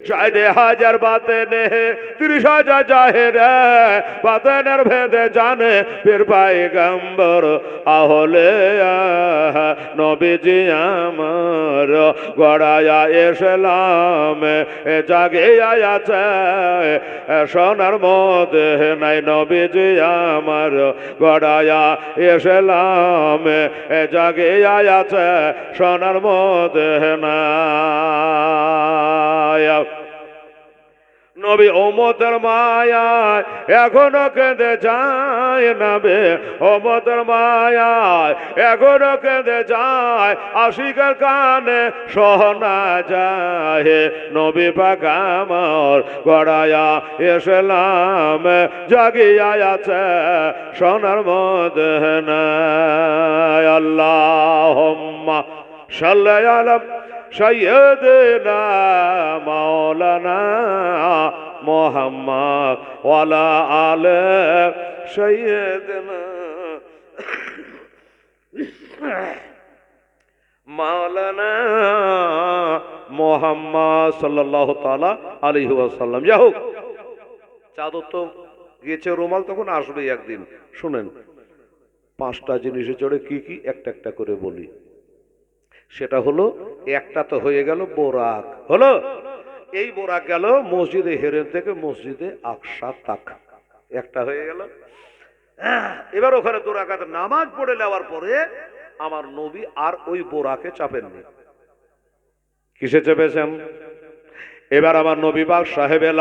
ষাট হাজার বাতেনে ত্রিশ হাজার জাহেরে বাতেনের ভেদে জানে পীর পাইগম্বর আহলে আহ, নবীজি আমার গড়ায়া এসলাম এ জাগে আছে সোনার মধ্যে নাই নবীজি আমার গড়ায়া এসলাম এ জাগে আছে সোনার মধ্যে নাই। নবী ওমতের মায়ায় এখনও কেঁদে যায় নাবে ওমতের মায়ায় এখনও কেঁদে যায়। আশিকের কানে সহনা যায়, নবী পাকামর গড়ায়া এসলাম জাগিয়া আছে সোনার মধ্যে আল্লাহ সাল্লাহ সৈয়দনা মাওলানা মোহাম্মদ ওয়ালা আল সৈয়দনা মাওলানা মোহাম্মদ সাল্লাহ তাআলা আলহি আসাল্লাম যাই হোক, চাদর তো গিয়েছে রুমাল তখন আসবেই একদিন। শুনেন, পাঁচটা জিনিসে চড়ে কি কি? একটা একটা করে বলি। সেটা হলো, একটা তো হয়ে গেল বোরাক। হলো? এই বোরাক গেল মসজিদে হেরেন থেকে মসজিদে আকসা তাক। একটা হয়ে গেল। এবার ওখানে দোরাকাত নামাজ পড়ে নেওয়ার পরে আমার নবী আর ওই বোরাকে চাপেননি। কিসে চেপেছেন? এবার আমার নবী বাগ সাহেবে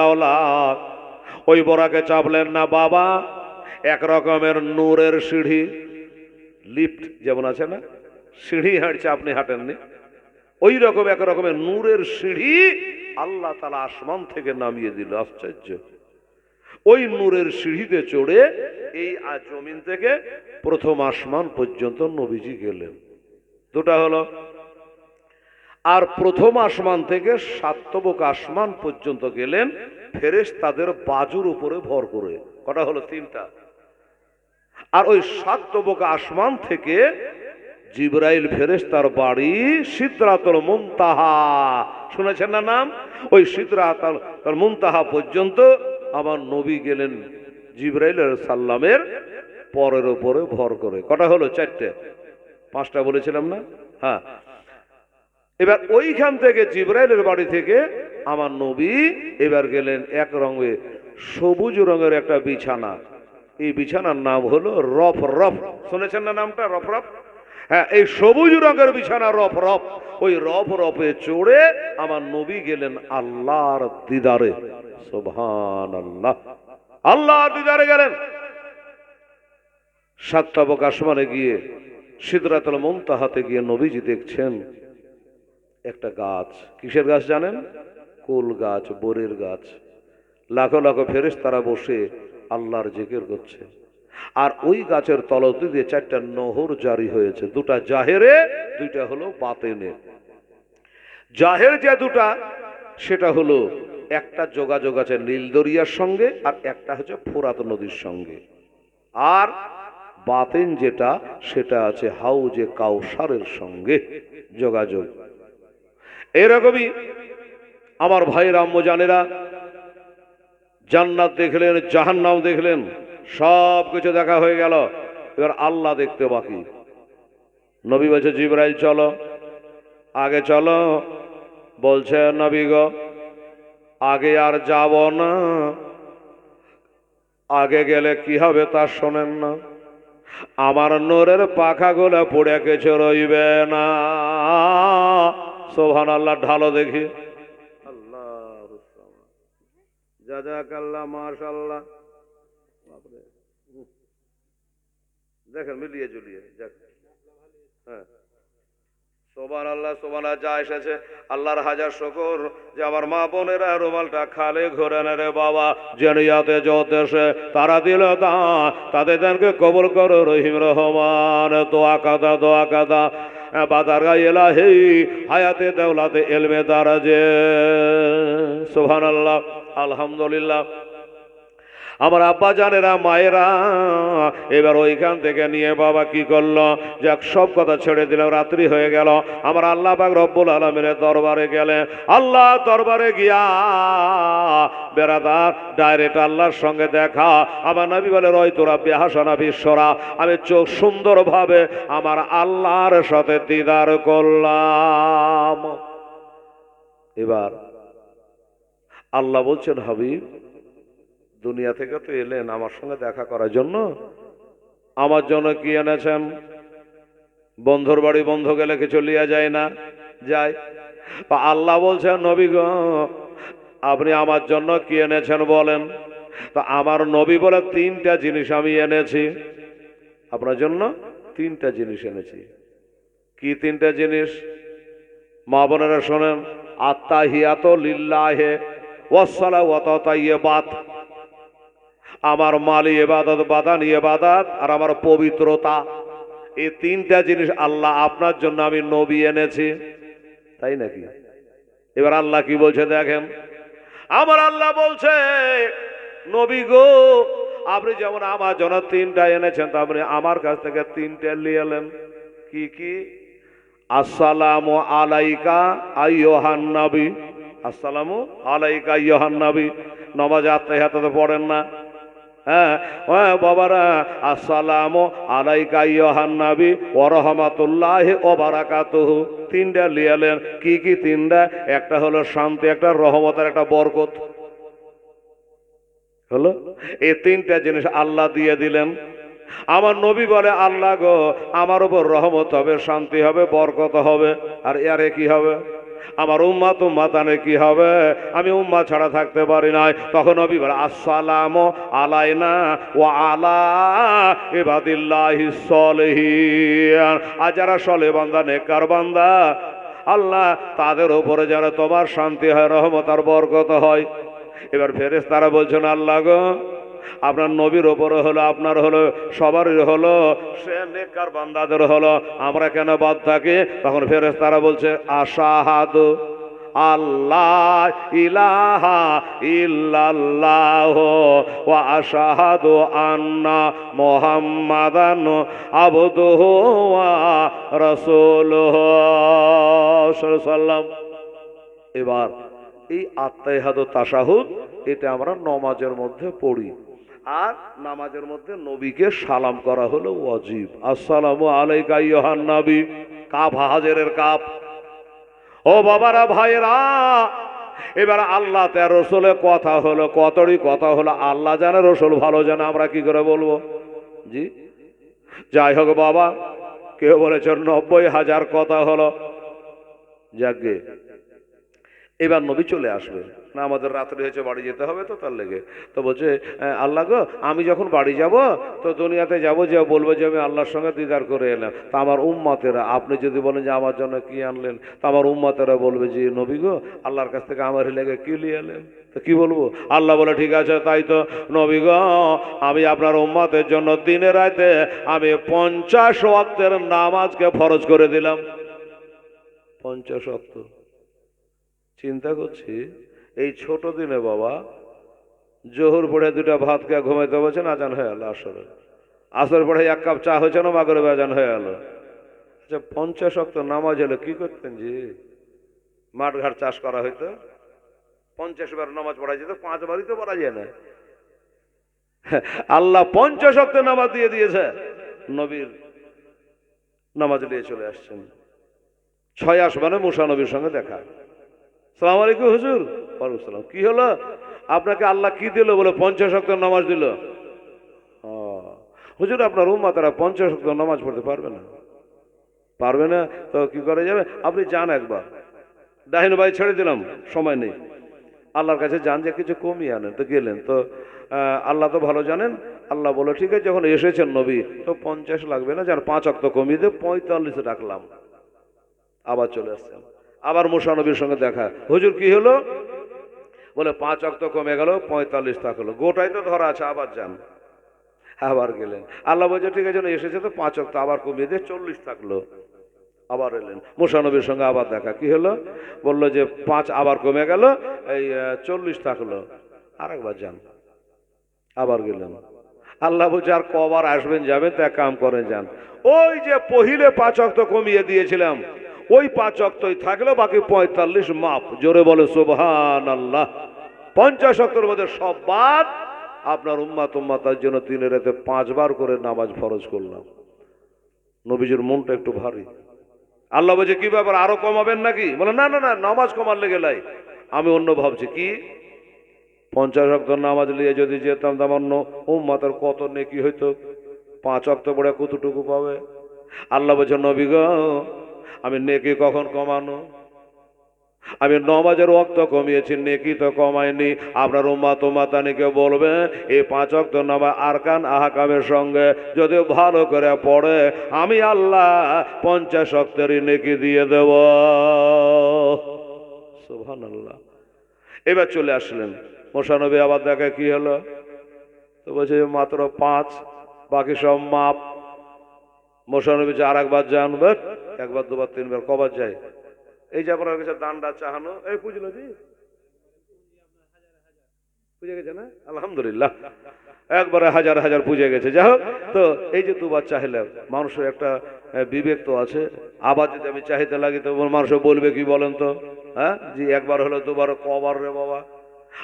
ওই বোরাকে চাপলেন না বাবা, এক রকমের নূরের সিঁড়ি, লিফট যেমন আছে না সিঁড়ি হাঁটছে, আপনি হাঁটেননি। ওই রকম এক রকমের নূরের সিঁড়ি আল্লাহ তালা আসমান থেকে নামিয়ে দিল, আশ্চর্য। ওই নূরের সিঁড়িতে চড়ে এই জমিন থেকে প্রথম আসমান পর্যন্ত নবীজি গেলেন। দুটা হলো, আর প্রথম আসমান থেকে সাতবক আসমান পর্যন্ত গেলেন ফেরেশ তাদের বাজুর উপরে ভর করে। কটা হলো? তিনটা। আর ওই সাতবক আসমান থেকে জিব্রাইল ফেরেশ তার বাড়ি সিদ্রাতুল মুনতাহা। শুনেছেন না নাম? ওই সিদ্রাতুল মুনতাহা পর্যন্ত আমার নবী গেলেন জিব্রাইল সাল্লামের পরের ওপরে ভর করে। কটা হলো? চারটে। পাঁচটা বলেছিলাম না? হ্যাঁ। এবার ওইখান থেকে জিব্রাইলের বাড়ি থেকে আমার নবী এবার গেলেন এক রঙে সবুজ রঙের একটা বিছানা। এই বিছানার নাম হলো রফ রফ শুনেছেন না নামটা? রফ রফ হ্যাঁ এই সবুজ রঙের বিছানা রফ রফ ওই রফ রফে চড়ে আমার নবী গেলেন আল্লাহর দিদারে। সোভান আল্লাহ আল্লাহর দিদারে গেলেন। সাতটা বক আসমানে গিয়ে সিদ্ধরাতল মন্তাহাতে গিয়ে নবীজি দেখছেন একটা গাছ। কিসের গাছ জানেন? কুল গাছ, বরের গাছ। লাখো লাখো ফেরেস তারা বসে আল্লাহর জিকির করছে। আর ওই গাছের তলতে দিয়ে চারটা নহর জারি হয়েছে। দুটা জাহেরে, দুইটা হলো বাতেনে। জাহের যে দুটা, সেটা হলো একটা যোগাযোগ আছে নীলদরিয়ার সঙ্গে আর একটা হচ্ছে ফোরাত নদীর সঙ্গে। আর বাতেন যেটা, সেটা আছে হাউজে কাউসারের সঙ্গে যোগাযোগ। এরকমই আমার ভাইয়ের আম্মজানেরা জান্নাত দেখলেন, জাহান্নাম দেখলেন সব কিছু দেখা হয়ে গেল। এবার আল্লাহ দেখতে বাকি। নবী বলছে, জিব্রাইল, চলো। আগে চলো। বলছে, নবী গো, আগে আর যাব না। আগে গেলে কি হবে তা শোনেন না। আমার নোরের পাখাগুলো পড়ে কিছু রইবে না। সোভান আল্লাহ ঢালো দেখি। আল্লাহ জাজাকাল্লাহ মাশাল্লাহ দেখেন, মিলিয়ে জুলিয়ে, যাক। হ্যাঁ। সোবান আল্লাহ, সোবান যা এসেছে, আল্লাহর হাজার শকর যে আমার মা বোনেরা রুমালটা খালে ঘুরে নে রে বাবা, জেনিয়াতে যত এসে তারা দিল তা, তাদের দেনকে কবল করো রহিম রহমান, দোয়া কাদা দোয়া কাদা। গাইলা হেই হায়াতে দেওলাতে এলমে দারাজে। সোহান আল্লাহ আলহামদুলিল্লাহ। আমার আব্বা জানেরা, মায়েরা, এবার ওইখান থেকে নিয়ে বাবা কি করল? যাক, সব কথা ছেড়ে দিলাম রাত্রি হয়ে গেল। আমার আল্লাহ পাক রব্বুল আলমিনের দরবারে গেলে আল্লাহ দরবারে গিয়া বেড়াদার ডাইরেক্ট আল্লাহর সঙ্গে দেখা। আমার নবী বলে, রয় তোরা বেহাসনা বিশ্বরা। আমি চোখ সুন্দরভাবে আমার আল্লাহর সাথে দিদার করলাম। এবার আল্লাহ বলছেন, হাবিব দুনিয়া থেকে তো এলেন আমার সঙ্গে দেখা করার জন্য। আমার জন্য কি এনেছেন? বন্ধুর বাড়ি বন্ধ গেলে কিছু লিয়া যায় না? যায়। আল্লাহ বলছেন, নবী গো, আপনি আমার জন্য কি এনেছেন বলেন? তা আমার নবী বলে তিনটা জিনিস আমি এনেছি। আপনার জন্য তিনটা জিনিস এনেছি। কি তিনটা জিনিস? মা বোনেরা শোনেন আত্মা হিয়াত লিল্লাহে ওয়াসালা বাত আমার মালি এবাদত বাদান এবাদাত আর আমার পবিত্রতা। এই তিনটা জিনিস আল্লাহ আপনার জন্য আমি নবী এনেছি। তাই নাকি? এবার আল্লাহ কি বলছে দেখেন? আমার আল্লাহ বলছে, নবী গো, আপনি যেমন আমার জন্য তিনটা এনেছেন তারপরে আমার কাছ থেকে তিনটা নিয়ে এলেন। কি কি? আসসালামু আলাইকা আইয়োহান নবী। আসসালামু আলাইকা আইয়োহান নবী। নমাজ আত্মাই হাতে পড়েন না। হ্যাঁ হ্যাঁ বাবারা, আসসালামু আলাইকা ইয়হান নাবি ও রহমাতুল্লাহ ও বারাকাতুহু। তিনটা লিয়ালেন। কি কি তিনটা? একটা হলো শান্তি, একটা রহমত আর একটা বরকত। হলো? এই তিনটা জিনিস আল্লাহ দিয়ে দিলেন। আমার নবী বলে, আল্লাহ গো, আমার উপর রহমত হবে, শান্তি হবে, বরকত হবে। আর ইয়ারে কি হবে? আমার উম্মা তুম্মা তানে কি হবে? আমি উম্মা ছাড়া থাকতে পারি নাই। তখন নবী বলে, আসসালাম আলাইনা ও আলা ইবাদিল্লাহি সলিহিন। আর যারা সলে বান্দা নেকার বান্দা, আল্লাহ তাদের ওপরে যেন তোমার শান্তি হয়, রহমত আর বরকত হয়। এবার ফেরেস তারা বলছেন, আল্লাহ গো আপনার নবীর ওপরে হলো, আপনার হলো, সবারই হলো, সে নেকর বান্দাদের হলো। আমরা কেন বাদ থাকি? তখন ফেরেস তারা বলছে, আশাহাদু আল্লাহ ইলাহা ইল্লাল্লাহ ওয়া আশাহাদু আন্না মুহাম্মাদান আবদুহু ওয়া রাসূলুহু এবার এই আত্মাহাদ তাসাহুদ এটা আমরা নমাজের মধ্যে পড়ি। আর নামাজের মধ্যে নবীকে সালাম করা হলো ওয়াজিব। আসসালামু আলাইকা ইয়হান নবী, কাপ হাজারের কাপ। ও বাবারা ভাইরা এবার আল্লাহ তে রসুলে কথা হলো কতরই কথা হলো, আল্লাহ জানে, রসুল ভালো জানে, আমরা কি করে বলব? জি? যাই হোক বাবা, কেউ বলেছে নব্বই হাজার কথা হলো। যাকে এবার নবী চলে আসবে। না আমাদের রাত্রি হয়েছে বাড়ি যেতে হবে তো তার লেগে। তো বলছে "আহ, আল্লাহ গো আমি যখন বাড়ি যাব তো দুনিয়াতে যাব যে বলব যে আমি আল্লাহর সঙ্গে দিদার করে এলাম। তা আমার উম্মাতেরা আপনি যদি বলেন যে আমার জন্য কি আনলেন তা আমার উম্মাতেরা বলবে যে নবী গো আল্লাহর কাছ থেকে আমার লেগে কি নিয়ে এলেন? তো কী বলব? আল্লাহ বলে ঠিক আছে তাই তো নবী গো আমি আপনার উম্মাতের জন্য দিনে রাতে আমি পঞ্চাশ ওয়াক্তের নামাজকে ফরজ করে দিলাম। পঞ্চাশ ওয়াক্ত। চিন্তা করছি, এই ছোট দিনে বাবা, জোহর পড়ে দুটা ভাত খেয়ে ঘুমাইতে বলছেন আজান হয়ে গেল আসরে। আসর পড়ে এক কাপ চা হয়েছে না মাগরে আজান হয়ে গেল আচ্ছা পঞ্চাশ অক্ত নামাজ হলে কি করতেন জি? মাঠ ঘাট চাষ করা হইতো? পঞ্চাশ বার নামাজ পড়া যেত, পাঁচ বারই তো পড়া যায় না। আল্লাহ পঞ্চাশ অক্ত নামাজ দিয়ে দিয়েছে। নবীর নামাজ নিয়ে চলে আসছেন। ছয় আসমানে মুসা নবীর সঙ্গে দেখা। সালাম আলাইকুম, হুজুর। ওয়ালাইকুম সালাম। কি হলো? আপনাকে আল্লাহ কি দিল বলে পঞ্চাশ শক্ত নামাজ দিল? হুজুর, আপনার উম্মা তারা পঞ্চাশ শক্ত নামাজ পড়তে পারবে না। পারবে না? তো কি করে যাবে? আপনি যান একবার। ডাহিন ভাই, ছেড়ে দিলাম। সময় নেই। আল্লাহর কাছে যান যে কিছু কমিয়ে আনেন। তো গেলেন। তো আল্লাহ তো ভালো জানেন। আল্লাহ বলো ঠিক আছে, যখন এসেছেন নবী, তো পঞ্চাশ লাগবে না যার পাঁচ অক্ত কমিয়ে দিয়ে পঁয়তাল্লিশে রাখলাম আবার চলে আসছেন আবার মুসানবীর সঙ্গে দেখা। হুজুর কি হলো? বলে, পাঁচ অক্ত কমে গেল, পঁয়তাল্লিশ থাকল গোটাই তো ধরা আছে, আবার যান। আবার গেলেন। আল্লাহ বলছে, ঠিক আছে, এসেছে তো, পাঁচ অক্ত আবার কমিয়ে দিয়ে চল্লিশ থাকল আবার এলেন। মুসানবীর সঙ্গে আবার দেখা। কি হলো? বলল যে, পাঁচ আবার কমে গেল, এই চল্লিশ থাকল আর একবার যান। আবার গেলেন। আল্লাহ বলছে, আর কবার আসবেন, যাবেন, তা কাম করেন, যান। ওই যে, পহিলে পাঁচ অক্ত কমিয়ে দিয়েছিলাম ওই পাঁচ অক্তই থাকল, বাকি পঁয়তাল্লিশ মাপ। জোরে বলে সুবহান আল্লাহ পঞ্চাশ অক্তর মধ্যে সব বাদ। আপনার উম্মাত উম্মাতার জন্য তিনের রাতে পাঁচবার করে নামাজ ফরজ করলাম। নবীজির মনটা একটু ভারী। আল্লাহ বলছে, কি ব্যাপার, আরও কমাবেন নাকি? বলে, না না না, নামাজ কমার লেগে লাই আমি অন্য ভাবছি, কি? পঞ্চাশ অক্ত নামাজ নিয়ে যদি যেতাম তার অন্য উম্মাতার কত নেকি হইতো? পাঁচ অক্ত পড়ে কতটুকু পাবে? আল্লাহ বলছে, নবী আমি নেকি কখন কমানো? আমি নমাজের অক্ত কমিয়েছি, নেকি তো কমাইনি আপনার উম্মা তোমাতানিকে বলবে এই পাঁচ অক্ত নামা আরকান আহাকামের সঙ্গে যদি ভালো করে পড়ে, আমি আল্লাহ পঞ্চাশ অক্তেরই নেকি দিয়ে দেব। সুবহান আল্লাহ এবার চলে আসলেন। মোশানবী আবার দেখে কি হলো? তো বলছে মাত্র পাঁচ, বাকি সব মাপ মোশানবী আর একবার যান বেশ, একবার দুবার তিনবার কবার যায়। এই যে আপনার কাছে দানটা চাহানো এই বুঝলো জি। বুঝে গেছে না? আলহামদুলিল্লাহ। একবারে হাজার হাজার গেছে। হোক তো এই যে দুবার মানুষের একটা বিবেক তো আছে। আবার যদি আমি চাহিতে লাগি তো মানুষ বলবে কি বলেন তো? হ্যাঁ? জি একবার হলো দুবার কবার রে বাবা।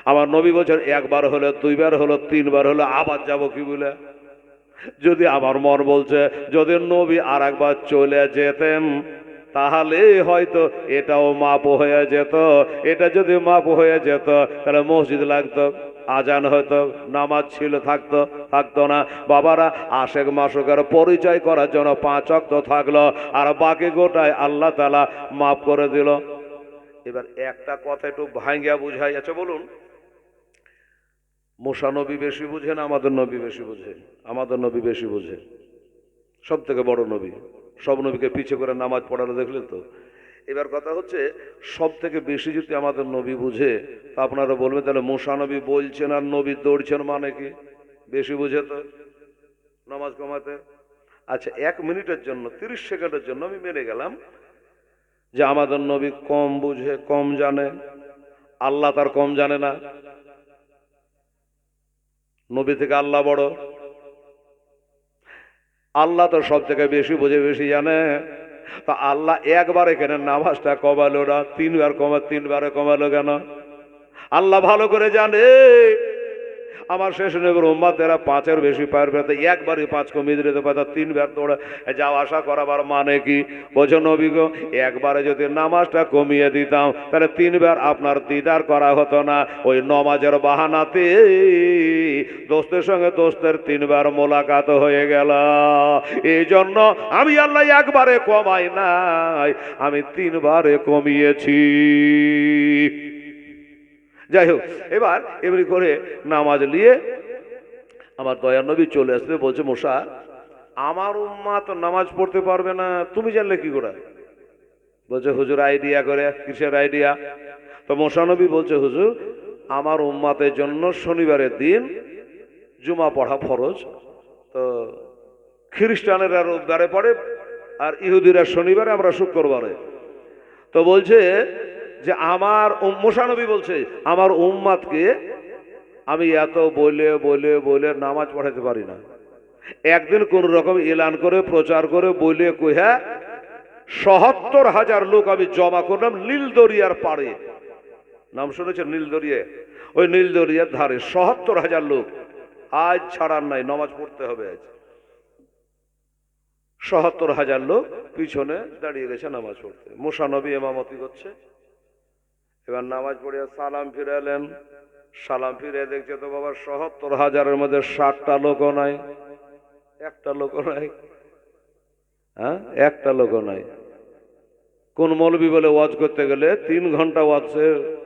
আমার নবী বলছেন একবার হলো দুইবার হলো তিনবার হলো আবার যাব কি বলে? যদি আমার মন বলছে, যদি নবী আর একবার চলে যেতেন, তাহলে হয়তো এটাও মাপ হয়ে যেত। এটা যদি মাপ হয়ে যেত, তাহলে মসজিদ লাগতো, আজান হয়তো নামাজ ছিল, থাকতো থাকতো না। বাবারা আশেক মাসকের পরিচয় করার জন্য পাঁচ অক্ত থাকল, আর বাকি গোটায় আল্লাহ তালা মাফ করে দিল। এবার একটা কথা একটু ভাঙ্গিয়া বুঝাই আছে বলুন। মোশা নবী বেশি বুঝে না আমাদের নবী বেশি বুঝে আমাদের নবী বেশি বুঝে সব থেকে বড় নবী, সব নবীকে পিছে করে নামাজ পড়ানো দেখলেন তো? এবার কথা হচ্ছে সব থেকে বেশি যদি আমাদের নবী বুঝে, তা আপনারা বলবেন, তাহলে মোশা নবী বলছেন আর নবী দৌড়ছেন মানে কি? বেশি বুঝে তো? নামাজ কমাতে? আচ্ছা এক মিনিটের জন্য, তিরিশ সেকেন্ডের জন্য আমি মেনে গেলাম যে আমাদের নবী কম বুঝে, কম জানে। আল্লাহ তার কম জানে না। নবী থেকে আল্লাহ বড়। আল্লাহ তো সব থেকে বেশি বোঝে বেশি জানে। তা আল্লাহ একবার এখানে নামাজটা কমালো না, তিনবার কমা, তিনবারে কমালো কেন? আল্লাহ ভালো করে জানে। আমার শেষ নেবের উম্মাদ, এরা পাঁচের বেশি পারবে তো একবারই পাঁচ কমিয়ে দিতে পারে তিনবার তোরা যাওয়া আসা করাবার মানে কি? বোঝো গো, একবারে যদি নামাজটা কমিয়ে দিতাম, তাহলে তিনবার আপনার দিদার করা হতো না। ওই নমাজের বাহানাতে দোস্তের সঙ্গে দোস্তের তিনবার মোলাকাত হয়ে গেল। এই জন্য আমি আল্লাহ একবারে কমাই নাই, আমি তিনবারে কমিয়েছি। যাই হোক, এবার এমনি করে নামাজ নিয়ে আমার দয়া নবী চলে আসবে, বলছে, মশা, আমার উম্মা তো নামাজ পড়তে পারবে না, তুমি জানলে কি করে? বলছে, হুজুর আইডিয়া করে, কিসের আইডিয়া তো মোশানবী বলছে, হুজুর, আমার উম্মাতের জন্য শনিবারের দিন জুমা পড়া ফরজ। তো খ্রিস্টানেরা রোববারে পড়ে, আর ইহুদিরা শনিবারে, আমরা শুক্রবারে। তো বলছে যে আমার মোশানবী বলছে, আমার উম্মাদকে আমি এত বলে বলে বলে নামাজ পড়াতে পারি না। একদিন কোন রকম এলান করে, প্রচার করে, বলে কইহা সহাত্তর হাজার লোক আমি জমা করলাম নীলদরিয়ার পাড়ে। নাম শুনেছেন নীলদরিয়া? ওই নীলদরিয়ার ধারে সহাত্তর হাজার লোক। আজ ছাড়ার নাই, নামাজ পড়তে হবে আজ। সহাত্তর হাজার লোক পিছনে দাঁড়িয়ে গেছে নামাজ পড়তে। মোশানবী এমামতি করছে। এবার নামাজ পড়িয়া সালাম ফিরে এলেন সালাম ফিরে দেখছে তো বাবা সহাত্তর হাজারের মধ্যে ষাটটা লোকও নাই। একটা লোকও নাই। হ্যাঁ? একটা লোকও নাই। কোন মৌলবি বলে ওয়াজ করতে গেলে তিন ঘণ্টা ওয়াজ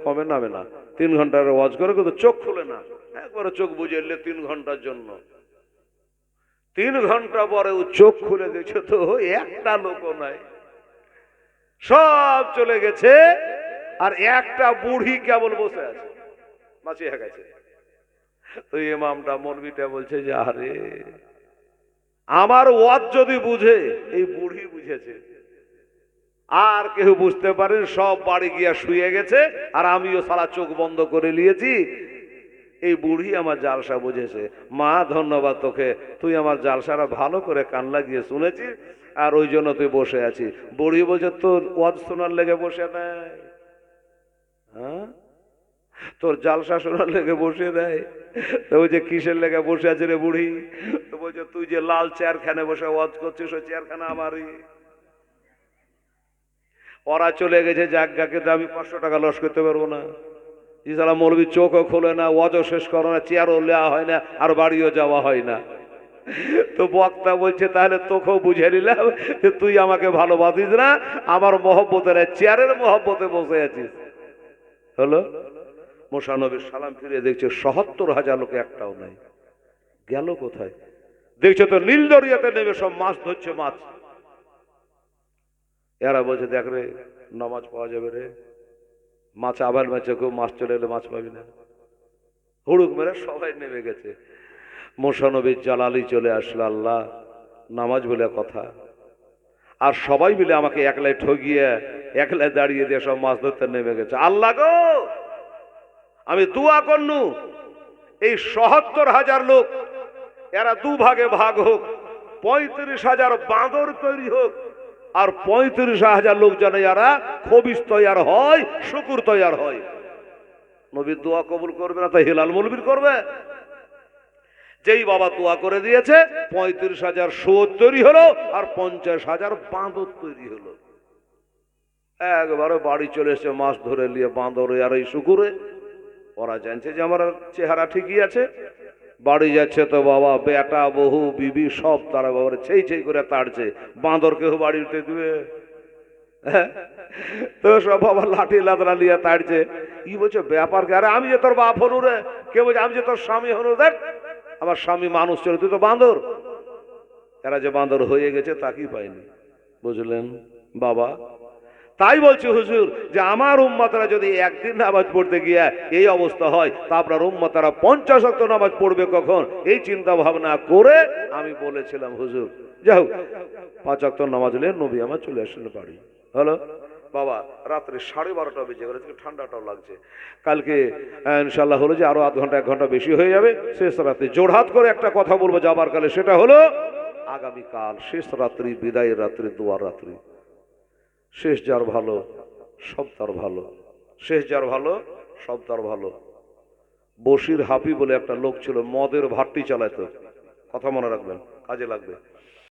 কমে নামে না। তিন ঘণ্টার ওয়াজ করে কিন্তু চোখ খুলে না। একবারে চোখ বুঝে এলে তিন ঘণ্টার জন্য। তিন ঘণ্টা পরে ও চোখ খুলে দেখছে তো একটা লোকও নাই। সব চলে গেছে। আর একটা বুড়ি কেবল বসে আছে। বাঁচিয়ে গেছে তো ইমামটা মলবিটা বলছে, যে আরে, আমার ওয়াজ যদি বুঝে, এই বুড়ি বুঝেছে। আর কেউ বুঝতে পারেন, সব বাড়ি গিয়া শুয়ে গেছে, আর আমিও সারা চোখ বন্ধ করে নিয়েছি। এই বুড়ি আমার জালসা বুঝেছে। মা, ধন্যবাদ তোকে। তুই আমার জালসাটা ভালো করে কান লাগিয়ে শুনেছিস, আর ওই জন্য তুই বসে আছিস। বুড়ি বলছে, তোর ওয়াজ শোনার লেগে বসে নাই। হ্যাঁ? তোর জাল শোনার লেগে বসে দেয়। তো বলছে কিসের লেগে বসে আছে রে বুড়ি? তো বলছে, তুই যে লাল চেয়ারখানে বসে ওয়াজ করছিস, ওই চেয়ারখানা আমারই। ওরা চলে গেছে জাগাকে তো আমি পাঁচশো টাকা লস করতে পারব না। ইসালা মৌলবী চোখও খোলে না, ওয়াজও শেষ করো না, চেয়ারও নেওয়া হয় না, আর বাড়িও যাওয়া হয় না। তো বক্তা বলছে, তাহলে তোকেও বুঝে নিলাম যে তুই আমাকে ভালোবাসিস না, আমার মহব্বতের চেয়ারের মহব্বতে বসে আছিস। হলো, মোশানবীর সালাম ফিরে দেখছে সহত্তর হাজার লোকে একটাও নাই। গেল কোথায়? দেখছে তো নীল দরিয়াতে নেমে সব মাছ ধরছে, মাছ। এরা বলছে, দেখ রে, নামাজ পাওয়া যাবে রে। মাছ আবার মাছে কেউ মাছ চলে এলে মাছ পাবি না। হুড়ুক মেরে সবাই নেমে গেছে। মোশানবীর জালালি চলে আসলো, আল্লাহ, নামাজ বলে কথা। আর সবাই মিলে আমাকে একলাই ঠগিয়ে, একলাই দাঁড়িয়ে দিয়ে সব মাছ ধরতে নেমে গেছে। আল্লাহ গো! আমি দুয়া করনু। এই সহত্তর হাজার লোক, এরা দু ভাগে হোক, পঁয়ত্রিশ হাজার বাঁদর তৈরি হোক, আর পঁয়ত্রিশ হাজার লোক যেন এরা খবিস তৈয়ার হয়, শুকুর তৈয়ার হয়। নবীর দোয়া কবুল করবে না তাই হিলাল মলবির করবে? যেই বাবা দোয়া করে দিয়েছে, পঁয়ত্রিশ হাজার শুয়োর তৈরি হলো আর পঞ্চাশ হাজার বাঁদর তৈরি হলো। একবারে বাড়ি চলে এসে মাছ ধরে নিয়ে বাঁদরে আর এই শুকুরে। ওরা জানছে যে আমার চেহারা ঠিকই আছে। বাড়ি যাচ্ছে তো বাবা, বেটা বহু বিবি, সব তারা বাবার ছেই ছেই করে তাড়ছে। বাঁদর কেউ বাড়িতে দিবে? হ্যাঁ? তো সব বাবা লাঠি লাদরা নিয়ে তাড়ছে। কি বলছে ব্যাপার কে আরে আমি যে তোর বাপ হনু রে। কে বলছে? আমি যে তোর স্বামী হনু, দেখ। আমার স্বামী মানুষ ছিল, তুই তো বাঁদর এরা যে বাঁদর হয়ে গেছে, তা কি পাইনি? বুঝলেন? বাবা, তাই বলছি হুজুর, যে আমার উম্মতরা যদি একদিন নামাজ পড়তে গিয়ে এই অবস্থা হয়, তা আপনার উম্মতারা পঞ্চাশ অক্ট নামাজ পড়বে কখন? এই চিন্তা ভাবনা করে আমি বলেছিলাম, হুজুর, যাই হোক, পাঁচ অক্ট নামাজ নবী আমার চলে আসলেন বাড়ি। হলো? বাবা, রাত্রে সাড়ে বারোটা বেজে গেলে ঠান্ডাটাও লাগছে। কালকে ইনশাল্লাহ হলো যে আরও আধ ঘণ্টা, এক ঘণ্টা বেশি হয়ে যাবে। শেষ রাত্রে জোড়হাত করে একটা কথা বলব যাবার কালে, সেটা হলো, আগামীকাল শেষ রাত্রি বিদায়ের রাত্রি, দুয়ার রাত্রি। শেষ যার ভালো, সব তার ভালো। শেষ যার ভালো, সব তার ভালো। বসির হাফি বলে একটা লোক ছিল, মদের ভাট্টি চালাতো। কথা মনে রাখবেন, কাজে লাগবে।